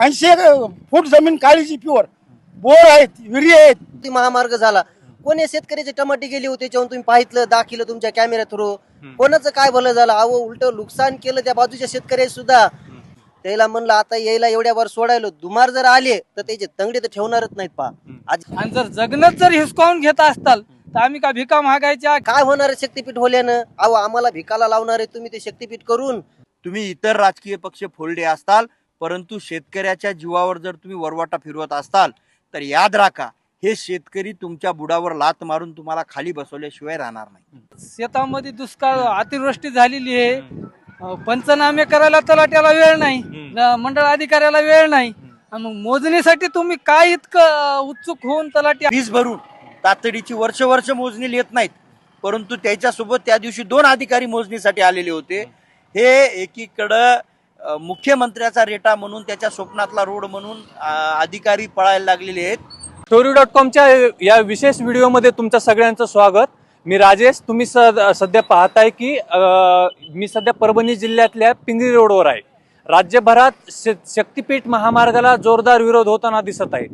ऐंशी फूट जमीन काळीची pure bore आहेत विहिरी आहेत. ती महामार्ग झाला. कोणी शेतकऱ्याचे टमाटे गेले होते त्याच्यावर तुम्ही पाहितलं दाखिलं तुमच्या कॅमेरा थ्रू कोणाचं काय भलं झालं? अहो उलट नुकसान केलं त्या बाजूच्या शेतकऱ्या सुद्धा. त्याला म्हणलं आता यायला एवढ्या वर सोडायला दुमार जर आले तर त्याचे तंगडे तर ठेवणारच नाहीत पा आज आणि जर जगणच जर हिसकावून घेत असताल तर आम्ही का भिका मागायच्या? काय होणार आहे शक्तीपीठ होल्यानं? अहो आम्हाला भिकाला लावणार आहे तुम्ही ते शक्तीपीठ करून. तुम्ही इतर राजकीय पक्ष फोलडे असताल परंतु शेतकऱ्याच्या जीवावर जर तुम्ही वरवाटा फिरवत असताल तर याद राखा हे शेतकरी तुमच्या बुडावर लात मारून तुम्हाला खाली बसवल्याशिवाय राहणार नाही. शेतामध्ये दुष्काळ अतिवृष्टी झालेली आहे. पंचनामे करायला तलाट्याला वेळ नाही. मंडळ अधिकाऱ्याला वेळ नाही. मोजणीसाठी तुम्ही काय इतकं उत्सुक होऊन तलाठी फीस भरून तातडीची वर्ष वर्ष मोजणी येत नाहीत. परंतु त्याच्यासोबत त्या दिवशी दोन अधिकारी मोजणीसाठी आलेले होते. हे एकीकडं मुख्यमंत्र्याचा रेटा म्हणून त्याच्या स्वप्नातला रोड म्हणून अधिकारी पळायला लागलेले आहेत. स्टोरी डॉट कॉमच्या या विशेष व्हिडिओमध्ये तुमचं सगळ्यांचं स्वागत. मी राजेश तुम्ही स- सध्या पाहताय की मी सध्या परभणी जिल्ह्यातल्या पिंगळी रोडवर आहे. राज्यभरात श- शक्तीपीठ महामार्गाला जोरदार विरोध होताना दिसत आहे.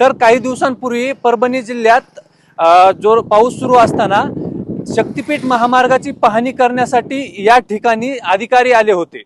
तर काही दिवसांपूर्वी परभणी जिल्ह्यात जोर पाऊस सुरू असताना शक्तीपीठ महामार्गाची पाहणी करण्यासाठी या ठिकाणी अधिकारी आले होते.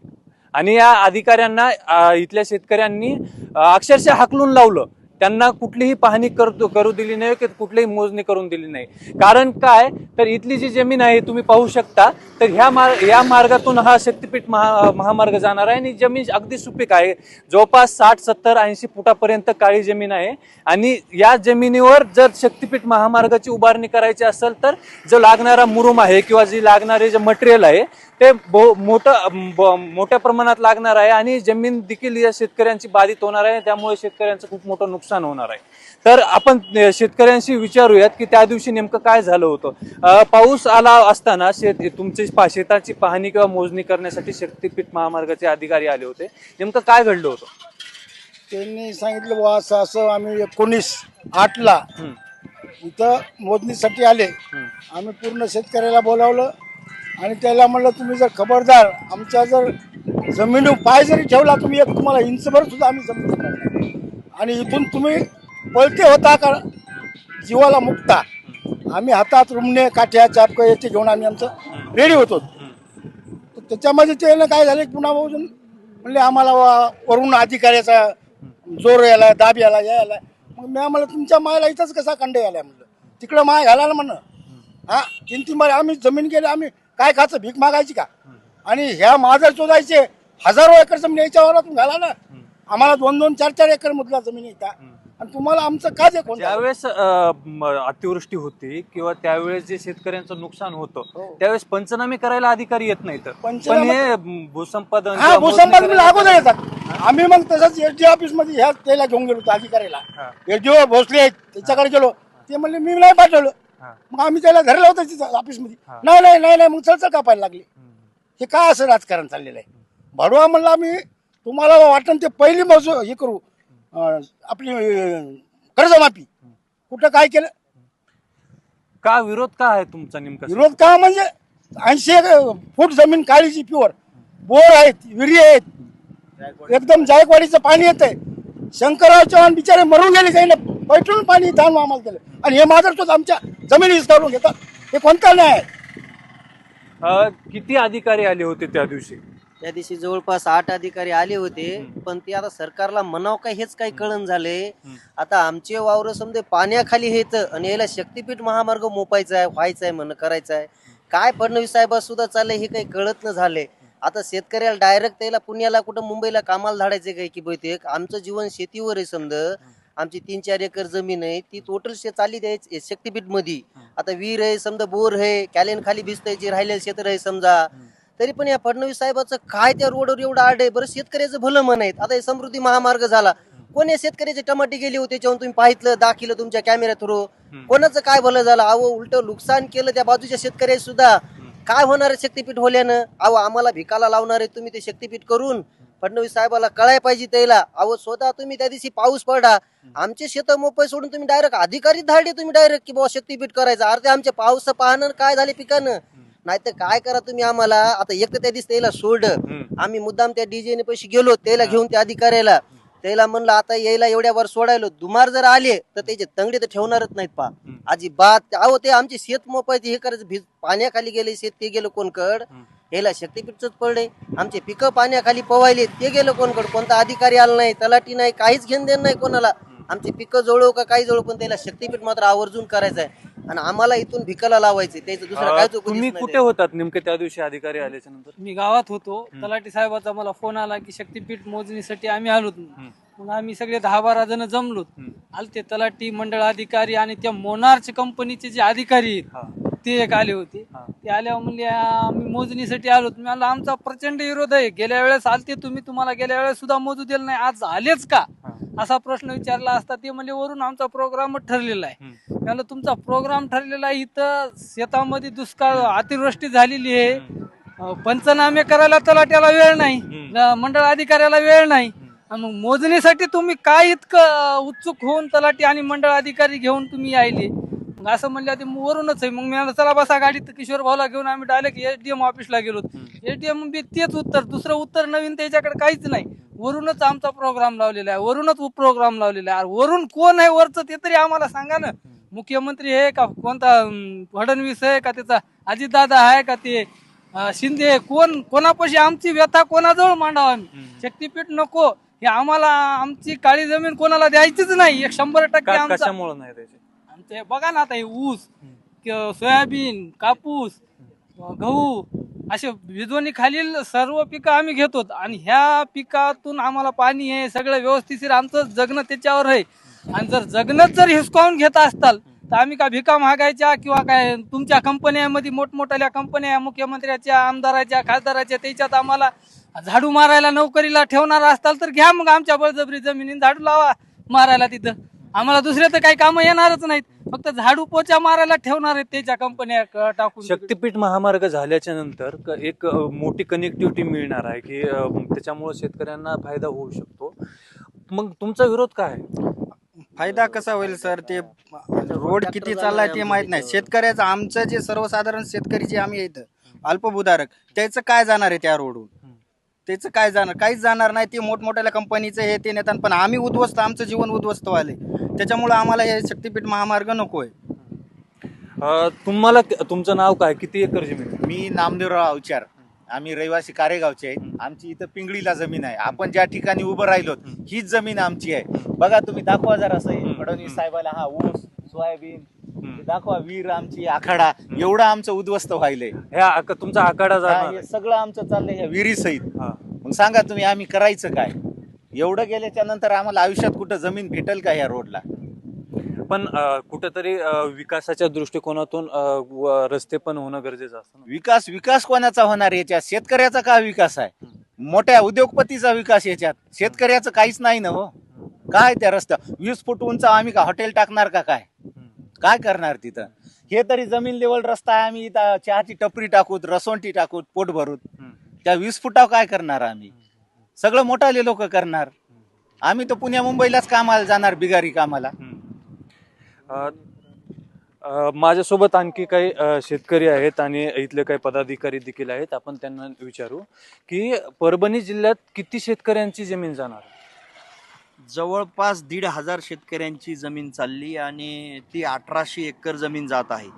आणि या अधिकाऱ्यांना इथल्या शेतकऱ्यांनी अक्षरशः हाकलून लावलं. त्यांना कुठलीही पाहणी करू करू दिली नाही की कुठलीही मोजणी करून दिली नाही. कारण काय? तर इथली जी जमीन आहे तुम्ही पाहू शकता. तर ह्या मार्ग या मार्गातून हा शक्तीपीठ महा महामार्ग जाणार आहे. आणि जमीन अगदी सुपीक आहे. जवळपास साठ सत्तर ऐंशी फुटापर्यंत काळी जमीन आहे. आणि या जमिनीवर जर शक्तीपीठ महामार्गाची उभारणी करायची असेल तर जो लागणारा मुरुम आहे किंवा जी लागणारे जे मटेरियल आहे ते बहु मोठं ब- मोठ्या प्रमाणात लागणार आहे आणि जमीन देखील या शेतकऱ्यांची बाधित होणार आहे. त्यामुळे शेतकऱ्यांचं खूप मोठं नुकसान होणार आहे. तर आपण शेतकऱ्यांशी विचारूयात की त्या दिवशी नेमकं काय झालं होतं? पाऊस आला असताना शेत तुमची पा- शेताची पाहणी किंवा मोजणी करण्यासाठी शक्तीपीठ महामार्गाचे अधिकारी आले होते. नेमकं काय घडलं होतं? त्यांनी सांगितलं बुवा असं असं आम्ही एकोणीस आठला इथं मोजणीसाठी आले. आम्ही पूर्ण शेतकऱ्याला बोलावलं. आणि त्याला म्हणलं तुम्ही जर खबरदार आमच्या जर जमीन पाय जरी ठेवला तुम्ही एक तुम्हाला इंचभर सुद्धा आम्ही जमीन देणार नाही. आणि इथून तुम्ही पळते होता का जीवाला मुक्ता. आम्ही हातात रुमणे काठ्या चापकं याचे घेऊन आम्ही आमचं रेडी होतो तर त्याच्यामध्ये ते काय झालं पुन्हा अजून म्हणले आम्हाला वा- वरून अधिकाऱ्याचा जोर यायला दाब यायला यायला. मग मी आम्हाला तुमच्या मायला इथंच कसा खंड यायला? म्हणलं. तिकडं माय घाला ना हा? मारे आम्ही जमीन गेले आम्ही काय खायचं भीक मागायची का? आणि ह्या महाजर शोधायचे हजारो एकर जमीन याच्यावर तुम्ही घाला ना. आम्हाला दोन दोन चार चार एकर मधल्या जमीन येतात आणि तुम्हाला आमचं का जे कोण ज्यावेळेस अ, म, अतिवृष्टी होती किंवा त्यावेळेस जे शेतकऱ्यांचं नुकसान होतं त्यावेळेस पंचनामे करायला अधिकारी येत नाहीत. पण पंचनामे- हे भूसंपादन हा भूसंपादन अगोदर येतात आम्ही मग तसंच एस डी ऑफिसमध्ये ह्या त्याला घेऊन गेलो होतो अधिकाऱ्याला एस डी भोसले आहेत, त्याच्याकडे गेलो. ते म्हणले मी नाही पाठवलं. मग आम्ही त्याला धरलं होतं तिथं ऑफिसमध्ये नाही नाही नाही नाही मग चलचल कापायला लागले. हे काय असं राजकारण चाललेलं आहे? भाडवा म्हणलं आम्ही तुम्हाला वाटण ते पहिली मजू हे करू आपली कर्जमाफी. कुठं काय केलं? का विरोध का आहे तुमचा नेमका? विरोध का म्हणजे ऐंशी फूट जमीन काळीची प्युअर. बोर आहेत विहिरी आहेत. एकदम जायकवाडीचं पाणी येत आहे शंकरराव चव्हाण बिचारे मरून गेले काही ना पैठून पाणी धान आम्हाला केलं आणि हे माझं तो आमच्या जमिनी हिसकावून घेतात. हे कोणता नाही अ, किती अधिकारी आले होते त्या दिवशी? त्या दिवशी जवळपास आठ अधिकारी आले होते पण ते आता सरकारला म्हणाव काय हेच काही कळण झाले. आता आमचे वावर समजे पाण्याखाली हेत आणि याला शक्तीपीठ महामार्ग मोपायचा आहे व्हायचा आहे म्हण करायचा आहे. काय फडणवीस साहेबा सुद्धा चाललंय हे काही कळत न झाले. आता शेतकऱ्याला डायरेक्ट त्याला पुण्याला कुठं मुंबईला कामाला धाडायचे काय की बहुतेक? आमचं जीवन शेतीवर आहे समज. आमची तीन चार एकर जमीन आहे ती टोटल चालली द्यायची शक्तीपीठमध्ये आता विहीर आहे समजा बोर आहे कॅलेन खाली भिजतंय जे राहिलेलं क्षेत्र आहे समजा. तरी पण या फडणवीस साहेबाचं काय त्या रोडवर एवढं आड आहे? बरं शेतकऱ्याचं भलं म्हण आहेत. आता हे समृद्धी महामार्ग झाला. कोणी शेतकऱ्याचे टमाटे गेले होते त्याच्यावर तुम्ही पाहितलं दाखिलं तुमच्या कॅमेरा थ्रू कोणाचं काय भलं झालं? अहो उलट नुकसान केलं त्या बाजूच्या शेतकऱ्या सुद्धा काय होणार आहे शक्तीपीठ होल्यानं? अहो आम्हाला भिकाला लावणार आहे तुम्ही ते शक्तीपीठ करून. फडणवीस साहेबाला कळाय पाहिजे त्याला. अहो स्वतः तुम्ही त्या दिवशी पाऊस पडा आमचे शेत मोपय सोडून तुम्ही डायरेक्ट अधिकारी धाडले तुम्ही डायरेक्ट की बाबा शक्तीपीठ करायचं. अरे आमचे पाऊस पाहणं काय झाले पिकानं? नाही तर काय करा तुम्ही आम्हाला? आता एक तर त्या दिवशी त्याला सोड आम्ही मुद्दाम त्या डीजे ने पैसे गेलो त्याला घेऊन त्या अधिकाऱ्याला. त्याला म्हणलं आता यायला एवढ्या वर सोडायलो. दुमार जर आले तर त्याचे तंगडे तर ठेवणारच नाहीत पा. अजिबात. अहो ते आमचे शेत मोपायचे हे करायचं भिज पाण्याखाली गेले शेत ते गेलं कोणकड. याला शक्तीपीठच पडले आमचे पिकं पाण्याखाली पवायले. ते गेलं कोणकड? कोणता अधिकारी आला नाही तलाठी नाही काहीच घेण देण नाही कोणाला. आमचे पिकं जवळ का काही जवळ पण त्याला शक्तीपीठ मात्र आवर्जून करायचं आहे. आणि आम्हाला इथून भिकाला लावायचे. त्याचं दुसरं काय चुकून तुम्ही कुठे होतात नेमके त्या दिवशी अधिकारी आल्याच्यानंतर मी गावात होतो. तलाठी साहेबाचा मला फोन आला की शक्तीपीठ मोजणीसाठी आम्ही आलो मग आम्ही सगळे दहा बारा जण जमलो. आलते तलाठी मंडळ अधिकारी आणि त्या मोनार्च कंपनीचे जे अधिकारी आहेत. ते एक आले होते. ते आल्यावर म्हणले आम्ही मोजणीसाठी आलो मी म्हणलं आमचा प्रचंड विरोध आहे. गेल्या वेळेस आलते तुम्ही तुम्हाला गेल्या वेळेस सुद्धा मोजू दिलं नाही. आज आलेच का. असा प्रश्न विचारला असता. ते म्हणजे वरून आमचा प्रोग्रामच ठरलेला आहे. म्हणलं तुमचा प्रोग्राम ठरलेला आहे. इथं शेतामध्ये दुष्काळ अतिवृष्टी झालेली आहे. पंचनामे करायला तलाट्याला वेळ नाही. मंडळ अधिकाऱ्याला वेळ नाही. आणि मग मोजणीसाठी तुम्ही काय इतकं उत्सुक होऊन तलाठी आणि मंडळ अधिकारी घेऊन तुम्ही यायले? असं म्हणलं ते वरूनच आहे. मग मी चला बसा गाडीत किशोर भाऊला घेऊन आम्ही डायरेक्ट एसडीएम ऑफिसला गेलो. एसडीएम बी तेच उत्तर. दुसरं उत्तर नवीन त्याच्याकडे काहीच नाही. वरूनच आमचा प्रोग्राम लावलेला आहे. वरूनच प्रोग्राम लावलेला आहे. वरून कोण आहे वरचं ते तरी आम्हाला सांगा ना. मुख्यमंत्री आहे का? कोणता फडणवीस आहे का त्याचा? अजितदादा आहे का ते? शिंदे? कोण कोणापाशी आमची व्यथा कोणाजवळ मांडावं आम्ही? शक्तीपीठ नको. हे आम्हाला आमची काळी जमीन कोणाला द्यायचीच नाही. एक शंभर टक्के आमचा ते बघा ना आता हे ऊस क- सोयाबीन कापूस गहू असे विजवणी खालील सर्व पिकं आम्ही घेतो. आणि ह्या पिकातून आम्हाला पाणी आहे सगळं व्यवस्थितशीर आमचं जगणं त्याच्यावर आहे. आणि जर जगणंच जर हिसकावून घेत असताल तर आम्ही का भिका मागायच्या किंवा काय तुमच्या कंपन्यामध्ये मोठमोठ्या कंपन्या मुख्यमंत्र्याच्या आमदाराच्या खासदाराच्या त्याच्यात आम्हाला झाडू मारायला नोकरीला ठेवणार असताल तर घ्या मग आमच्या बळजबरी जमिनीत झाडू लावा मारायला तिथं. आम्हाला दुसरे तर काही कामं येणारच नाहीत. फक्त झाडू पोचा मारायला ठेवणार आहेत त्याच्या कंपन्या क- टाकून. शक्तीपीठ महामार्ग झाल्याच्यानंतर क- एक अ, मोठी कनेक्टिव्हिटी मिळणार आहे की अ, त्याच्यामुळे शेतकऱ्यांना फायदा होऊ शकतो. मग तुमचा विरोध काय आहे? फायदा कसा होईल सर? ते रोड किती चाललाय ते माहीत नाही. शेतकऱ्याचं आमचं जे सर्वसाधारण शेतकरी जे आम्ही इथं अल्पभूधारक त्याचं काय जाणार आहे त्या रोडवरून त्याचं काय जाणार? काहीच जाणार नाही. ते मोठमोठ्या कंपनीचं हे ते नेतात पण आम्ही उद्ध्वस्त आमचं जीवन उद्ध्वस्त व्हायले त्याच्यामुळे आम्हाला हे शक्तीपीठ महामार्ग नको आहे. अ, तुम्हाला तुमचं नाव काय? किती एकर जमीन आहे? मी नामदेवराव अवचार. आम्ही रहिवासी कारेगावचे आहेत आमची इथं पिंगळीला जमीन आहे. आपण ज्या ठिकाणी उभं राहिलो हीच जमीन आमची आहे. बघा तुम्ही दाखवा जरा असं फडणवीस साहेबाला हा ऊस सोयाबीन दाखवा वीर आमची आखाडा. एवढं आमचं उद्ध्वस्त व्हायलंय. ह्या आक- तुमचा आखाडा हा, जाणार हे आहे. सगळं आमचं चाललंय ह्या विहिरी सहित हा. मग सांगा तुम्ही आम्ही करायचं काय? एवढं गेल्याच्यानंतर आम्हाला आयुष्यात कुठं जमीन भेटेल का ह्या रोडला? पण अ, कुठेतरी अ, विकासाच्या दृष्टिकोनातून अ, व- रस्ते पण होणं गरजेचं असतं ना. विकास विकास कोणाचा होणार याच्यात? शेतकऱ्याचा का विकास आहे? मोठ्या उद्योगपतीचा विकास याच्यात? शेतकऱ्याचं काहीच नाही ना हो. काय त्या रस्त्या वीस फूट उंच आम्ही का हॉटेल टाकणार का काय? काय करणार तिथं? हे तरी जमीन लेवल रस्ता आहे आम्ही इथं चहाची टपरी टाकूत रसवंटी टाकूत पोट भरूत. हम्म. त्या वीस फुटावर काय करणार आम्ही? सगळं मोठाले लोक करणार. आम्ही तर पुण्या मुंबईलाच कामाला जाणार बिगारी कामाला. अ, अ, माझ्यासोबत आणखी काही अ, शेतकरी आहेत आणि इथले काही पदाधिकारी देखील आहेत. आपण त्यांना विचारू की परभणी जिल्ह्यात किती शेतकऱ्यांची जमीन जाणार? जवळपास दीड हजार शेतकऱ्यांची जमीन चालली आणि ती अठराशे एकर जमीन जात आहे.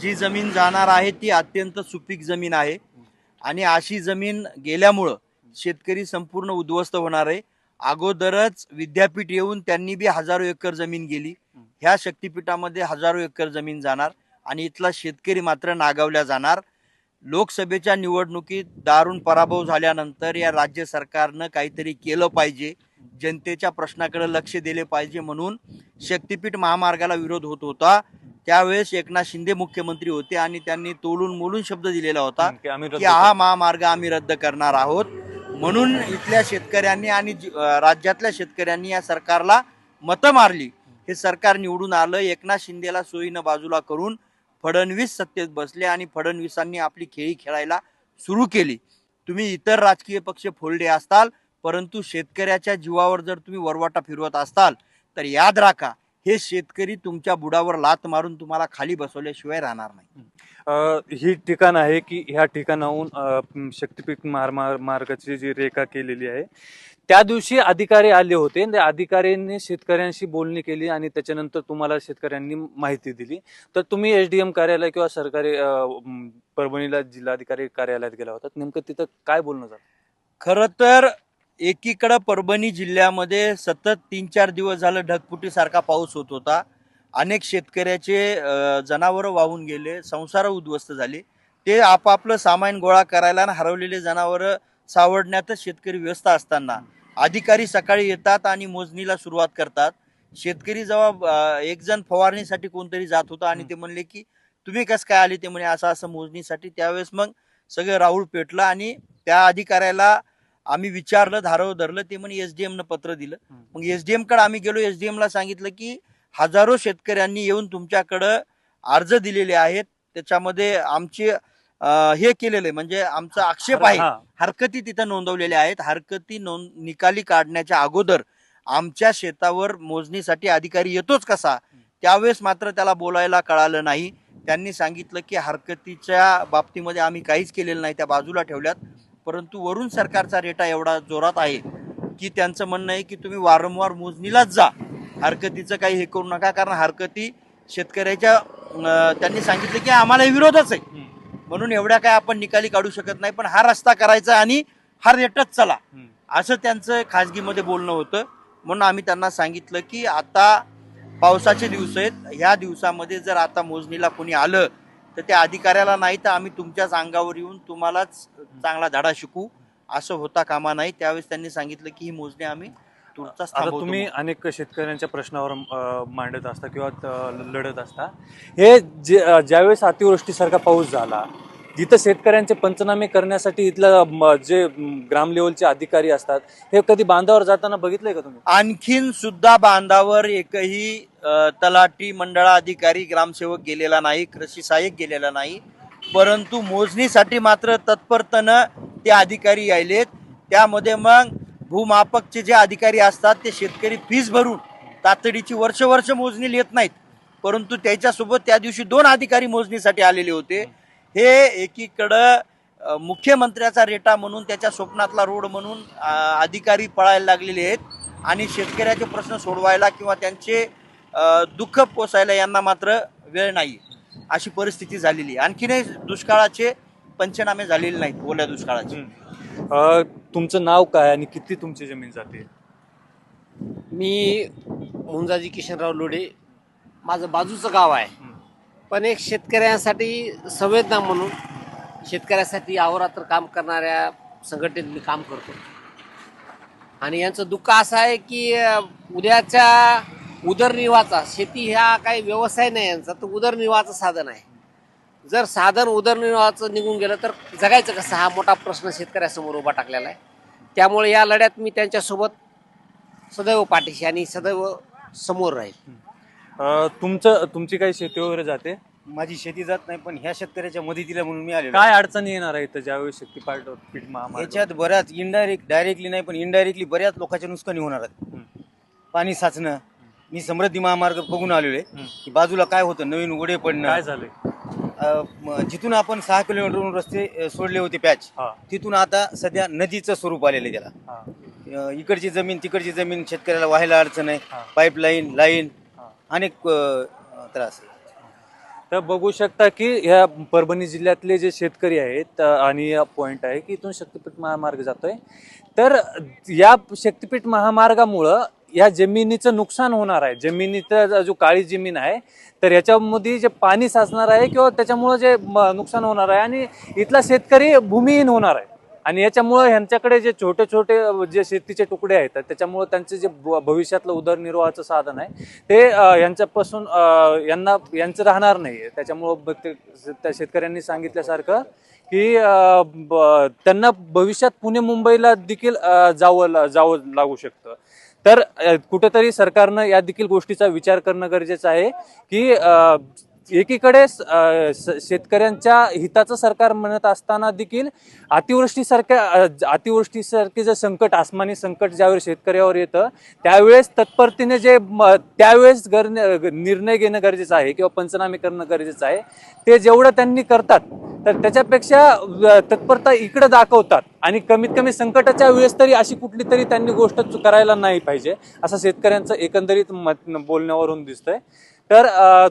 जी जमीन जाणार आहे ती अत्यंत सुपीक जमीन आहे. आणि अशी जमीन गेल्यामुळं शेतकरी संपूर्ण उद्ध्वस्त होणार आहे. अगोदरच विद्यापीठ येऊन त्यांनी बी हजारो एकर जमीन गेली. ह्या शक्तीपीठामध्ये हजारो एकर जमीन जाणार आणि इथला शेतकरी मात्र नागावल्या जाणार. लोकसभेच्या निवडणुकीत दारुण पराभव झाल्यानंतर या राज्य सरकारनं काहीतरी केलं पाहिजे. जनतेच्या प्रश्नाकडे लक्ष दिले पाहिजे म्हणून शक्तीपीठ महामार्गाला विरोध होत होता. त्यावेळेस एकनाथ शिंदे मुख्यमंत्री होते आणि त्यांनी तोलून मोलून शब्द दिलेला होता की हा. महामार्ग आम्ही रद्द करणार आहोत म्हणून इथल्या शेतकऱ्यांनी आणि राज्यातल्या शेतकऱ्यांनी या सरकारला मतं मारली हे सरकार निवडून आलं एकनाथ शिंदेला सोयीनं बाजूला करून फडणवीस सत्तेत बसले आणि फडणवीसांनी आपली खेळी खेळायला सुरू केली तुम्ही इतर राजकीय पक्ष फोडले असताल परंतु शेतकऱ्याच्या जीवावर जर तुम्ही वरवाटा फिरवत असताल तर याद राखा हे शेतकरी तुमच्या बुडावर लात मारून तुम्हाला खाली बसवल्याशिवाय राहणार नाही. अ, ही ठिकाण आहे की ह्या ठिकाणाहून अ, म, शक्तीपीठ मार मार- मार्गाची जी रेखा केलेली आहे त्या दिवशी अधिकारी आले होते. त्या अधिकाऱ्यांनी शेतकऱ्यांशी बोलणी केली आणि त्याच्यानंतर तुम्हाला शेतकऱ्यांनी माहिती दिली. तर तुम्ही एसडीएम कार्यालय किंवा सरकारी अं, म, परभणीला जिल्हाधिकारी कार्यालयात गेला होता. नेमकं तिथं काय बोलणं झालं? खरं तर एकीकडं परभणी जिल्ह्यामध्ये सतत तीन चार दिवस झालं ढगफुटीसारखा पाऊस होत होता. अनेक शेतकऱ्याचे जनावरं वाहून गेले संसार उद्ध्वस्त झाले. ते आपापलं सामान गोळा करायला आणि हरवलेले जनावरं सावडण्यातच शेतकरी व्यस्त असताना. अधिकारी सकाळी येतात आणि मोजणीला सुरुवात करतात. शेतकरी जेव्हा एक जण फवारणीसाठी कोणतरी जात होता आणि ते म्हणले की तुम्ही कसं काय आले? ते म्हणे असं असं मोजणीसाठी. त्यावेळेस मग सगळं राहुल पेटलं आणि त्या अधिकाऱ्याला आम्ही विचारलं धारव धरलं ते म्हणे एसडीएम न पत्र दिलं. मग एसडीएमकडे आम्ही गेलो एसडीएम ला सांगितलं की हजारो शेतकऱ्यांनी येऊन तुमच्याकडं अर्ज दिलेले आहेत. त्याच्यामध्ये आमचे हे केलेले म्हणजे आमचा आक्षेप आहे. हरकती तिथं नोंदवलेल्या आहेत. हरकती नोंद निकाली काढण्याच्या अगोदर आमच्या शेतावर मोजणीसाठी अधिकारी येतोच कसा? त्यावेळेस मात्र त्याला बोलायला कळालं नाही. त्यांनी सांगितलं की हरकतीच्या बाबतीमध्ये आम्ही काहीच केलेलं नाही त्या बाजूला ठेवल्यात. परंतु वरून सरकारचा रेटा एवढा जोरात आहे की त्यांचं म्हणणं आहे की तुम्ही वारंवार मोजणीलाच जा. हरकतीचं काही हे करू नका कारण हरकती शेतकऱ्याच्या त्यांनी सांगितलं की आम्हाला विरोधच आहे. म्हणून एवढ्या काय आपण निकाली काढू शकत नाही पण हा रस्ता करायचा आणि हा रेटच चला. असं त्यांचं खाजगीमध्ये बोलणं होतं. म्हणून आम्ही त्यांना सांगितलं की आता पावसाचे दिवस आहेत. ह्या दिवसामध्ये जर आता मोजणीला कोणी आलं तर त्या अधिकाऱ्याला नाही तर आम्ही तुमच्याच अंगावर येऊन तुम्हालाच चांगला धडा शिकू. असं होता कामा नाही. त्यावेळेस त्यांनी सांगितलं की ही मोजणी आम्ही तुमचाच आता थांबवतो तुम्ही अनेक शेतकऱ्यांच्या प्रश्नावर अं, मांडत असता किंवा त- लढत असता. हे जे अं, ज्यावेळेस अतिवृष्टीसारखा पाऊस झाला जिथं शेतकऱ्यांचे पंचनामे करण्यासाठी इथलं म, जे ग्राम लेवलचे अधिकारी असतात हे कधी बांधावर जाताना बघितलंय का तुम्ही? आणखीन सुद्धा बांधावर एकही तलाठी मंडळा अधिकारी ग्रामसेवक गेलेला नाही कृषी सहाय्यक गेलेला नाही. परंतु मोजणीसाठी मात्र तत्परतेनं ते अधिकारी यायलेत. त्यामध्ये मग भूमापकचे जे अधिकारी असतात ते शेतकरी फीस भरून तातडीची वर्ष वर्ष मोजणी लेत नाहीत. परंतु त्याच्यासोबत त्या दिवशी दोन अधिकारी मोजणीसाठी आलेले होते. हे एकीकडं मुख्यमंत्र्याचा रेटा म्हणून त्याच्या स्वप्नातला रोड म्हणून अधिकारी पळायला लागलेले आहेत. आणि शेतकऱ्याचे प्रश्न सोडवायला किंवा त्यांचे अ, दुःख पोसायला यांना मात्र वेळ नाही. अशी परिस्थिती झालेली आहे. आणखीनही दुष्काळाचे पंचनामे झालेले नाहीत ओल्या दुष्काळाचे. अं, तुमचं नाव काय आणि किती तुमची जमीन जाते? मी मुंजाजी किशनराव लोढे. माझं बाजूचं गाव आहे. पण एक शेतकऱ्यांसाठी संवेदना म्हणून शेतकऱ्यासाठी अहोरात्र काम करणाऱ्या संघटनेत मी काम करतो. आणि यांचं दुःख असं आहे की उद्याच्या उदरनिर्वाहाचा शेती ह्या काही व्यवसाय नाही यांचा तर उदरनिर्वाहाचं साधन आहे. जर साधन उदरनिर्वाहाचं निघून गेलं तर जगायचं कसं? हा मोठा प्रश्न शेतकऱ्यासमोर उभा टाकलेला आहे. त्यामुळे या लढ्यात मी त्यांच्यासोबत सदैव पाठीशी आणि सदैव समोर राहील. अं, तुमचं तुमची काही शेती वगैरे जाते? माझी शेती जात नाही पण ह्या शेतकऱ्याच्या मदतीला म्हणून मी आलेलो काय अडचणी येणार आहे इथं ज्यावेळेस शक्तीपाठ पीठ महामार्ग याच्यात बऱ्याच इनडायरेक्ट डायरेक्टली नाही पण इनडायरेक्टली बऱ्याच लोकांच्या नुकसानी होणार आहेत. पाणी साचणं मी समृद्धी महामार्ग बघून आलेलो आहे. की बाजूला काय होतं? नवीन उघडे पडणं. काय झालंय? अ, म, जिथून आपण सहा किलोमीटरवरून रस्ते अ, सोडले होते पॅच हा. तिथून आता सध्या नदीचं स्वरूप आलेलं आहे त्याला. हा. अ, इकडची जमीन तिकडची जमीन शेतकऱ्याला व्हायला अडचण आहे. हा. Pipeline line. अनेक त्रास आहे तर बघू शकता की ह्या परभणी जिल्ह्यातले जे शेतकरी आहेत आणि पॉईंट आहे की इथून शक्तिपीठ महामार्ग जातोय. तर या शक्तिपीठ महामार्गामुळं या जमिनीचं नुकसान होणार आहे. जमिनीचा जो काळी जमीन आहे तर याच्यामध्ये जे पाणी साचणार आहे किंवा त्याच्यामुळं जे म- नुकसान होणार आहे आणि इथला शेतकरी भूमिहीन होणार आहे. आणि याच्यामुळं ह्यांच्याकडे जे छोटे छोटे जे शेतीचे तुकडे आहेत त्याच्यामुळं त्यांचे जे भ- भविष्यातलं उदरनिर्वाहाचं साधन आहे ते ह्यांच्यापासून यांच्यापासून यांना यांचं राहणार नाही त्याच्यामुळं ते- त्या शेतकऱ्यांनी सांगितल्यासारखं की त्यांना भविष्यात पुणे मुंबईला देखील जावं जावं लागू शकतं. तर कुठेतरी सरकारनं या देखील गोष्टीचा विचार करणं गरजेचं आहे की एकीकडे शेतकऱ्यांच्या हिताचं सरकार म्हणत असताना देखील अतिवृष्टीसारख्या अतिवृष्टीसारखे जे संकट आसमानी संकट ज्यावेळेस शेतकऱ्यावर येतं त्यावेळेस तत्परतेने जे त्यावेळेस गर निर्णय घेणं गरजेचं आहे किंवा पंचनामे करणं गरजेचं आहे ते जेवढं त्यांनी करतात तर त्याच्यापेक्षा तत्परता इकडे दाखवतात. आणि कमीत कमी संकटाच्या वेळेस तरी अशी कुठली तरी त्यांनी गोष्ट करायला नाही पाहिजे असं शेतकऱ्यांचं एकंदरीत मत बोलण्यावरून दिसतंय. तर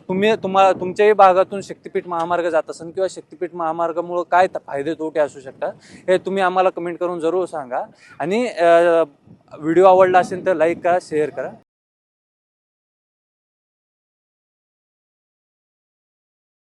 तुम्ही तुम्हा तुमच्याही भागातून शक्तीपीठ महामार्ग जात असेल किंवा शक्तीपीठ महामार्गामुळे काय फायदे तोटे असू शकतात हे तुम्ही आम्हाला कमेंट करून जरूर सांगा. आणि व्हिडिओ आवडला असेल तर लाईक करा शेअर करा.